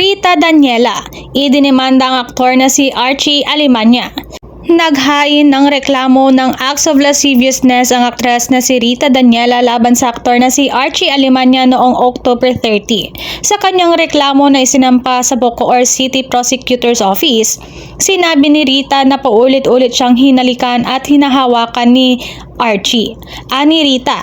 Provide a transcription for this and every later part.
Rita Daniela, idinimanda ang aktor na si Archie Alimanya. Naghain ng reklamo ng acts of lasciviousness ang aktres na si Rita Daniela laban sa aktor na si Archie Alimanya noong October 30. Sa kanyang reklamo na isinampa sa Bacoor City Prosecutor's Office, sinabi ni Rita na paulit-ulit siyang hinalikan at hinahawakan ni Archie. Ani Rita,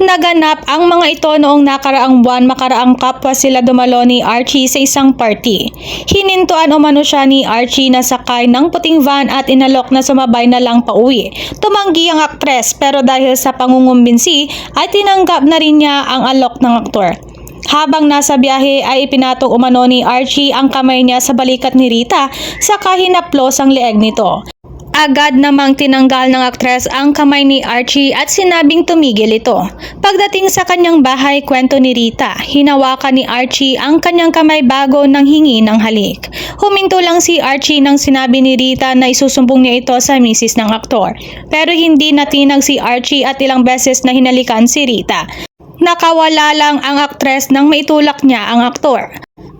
Naganap ang mga ito noong nakaraang buwan makaraang kapwa sila dumalo ni Archie sa isang party. Hinintuan umano siya ni Archie na sakay ng puting van at inalok na sumabay na lang pauwi. Tumanggi ang aktres pero dahil sa pangungumbinsi ay tinanggap na rin niya ang alok ng aktor. Habang nasa biyahe ay ipinatong umano ni Archie ang kamay niya sa balikat ni Rita saka hinaplos ang leeg nito. Agad namang tinanggal ng aktres ang kamay ni Archie at sinabing tumigil ito. Pagdating sa kanyang bahay, kwento ni Rita, hinawakan ni Archie ang kanyang kamay bago nang hingi ng halik. Huminto lang si Archie nang sinabi ni Rita na isusumbong niya ito sa misis ng aktor. Pero hindi natinag si Archie at ilang beses na hinalikan si Rita. Nakawala lang ang aktres nang maitulak niya ang aktor.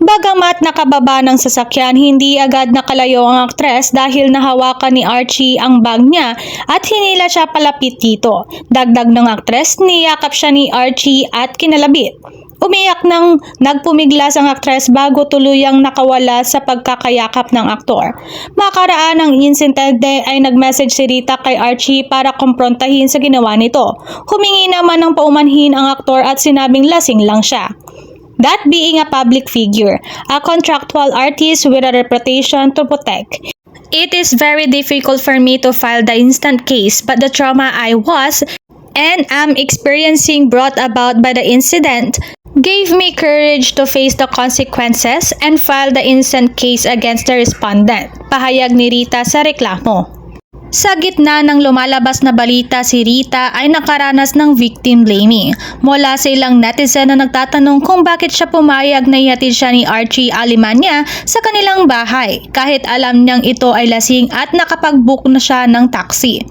Bagamat nakababa ng sasakyan, hindi agad nakalayo ang aktres dahil nahawakan ni Archie ang bag niya at hinila siya palapit dito. Dagdag ng aktres, niyakap siya ni Archie at kinalabit. Umiyak nang nagpumiglas ang aktres bago tuluyang nakawala sa pagkakayakap ng aktor. Makaraan ng insidente ay nag-message si Rita kay Archie para kumprontahin sa ginawa nito. Humingi naman ng paumanhin ang aktor at sinabing lasing lang siya. That being a public figure, a contractual artist with a reputation to protect. It is very difficult for me to file the instant case, but the trauma I was and am experiencing brought about by the incident gave me courage to face the consequences and file the instant case against the respondent, pahayag ni Rita sa reklamo. Sa gitna ng lumalabas na balita, si Rita ay nakaranas ng victim blaming mula sa ilang netizen na nagtatanong kung bakit siya pumayag na ihatid siya ni Archie Alimanya sa kanilang bahay kahit alam niyang ito ay lasing at nakapag-book na siya ng taxi.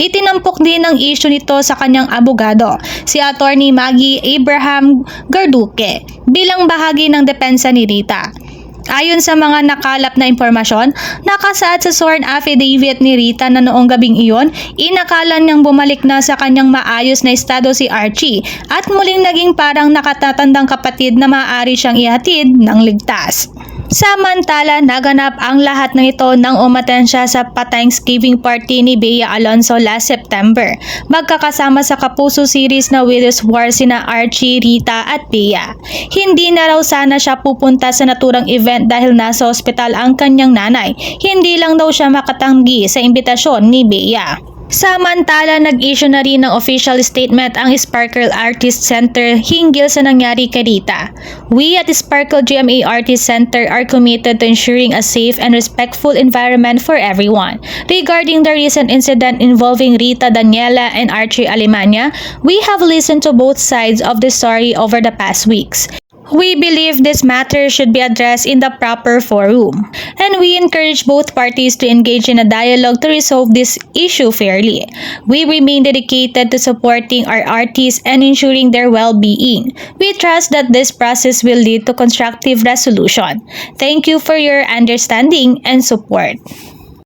Itinampok din ang issue nito sa kanyang abogado, si Attorney Maggie Abraham Garduque, bilang bahagi ng depensa ni Rita. Ayon sa mga nakalap na impormasyon, nakasaad sa sworn affidavit ni Rita na noong gabing iyon, inakalan niyang bumalik na sa kanyang maayos na estado si Archie at muling naging parang nakatatandang kapatid na maaari siyang ihatid ng ligtas. Samantala, naganap ang lahat ng ito nang umaten siya sa pa-Thanksgiving party ni Bea Alonso last September. Magkakasama sa Kapuso series na Widows War sina Archie, Rita at Bea. Hindi na raw sana siya pupunta sa naturang event dahil nasa ospital ang kanyang nanay. Hindi lang daw siya makatanggi sa imbitasyon ni Bea. Samantala, nag-issue na rin ng official statement ang Sparkle Artist Center hinggil sa nangyari kay Rita. We at Sparkle GMA Artist Center are committed to ensuring a safe and respectful environment for everyone. Regarding the recent incident involving Rita Daniela and Archie Alemania, we have listened to both sides of the story over the past weeks. We believe this matter should be addressed in the proper forum, and we encourage both parties to engage in a dialogue to resolve this issue fairly. We remain dedicated to supporting our artists and ensuring their well-being. We trust that this process will lead to constructive resolution. Thank you for your understanding and support.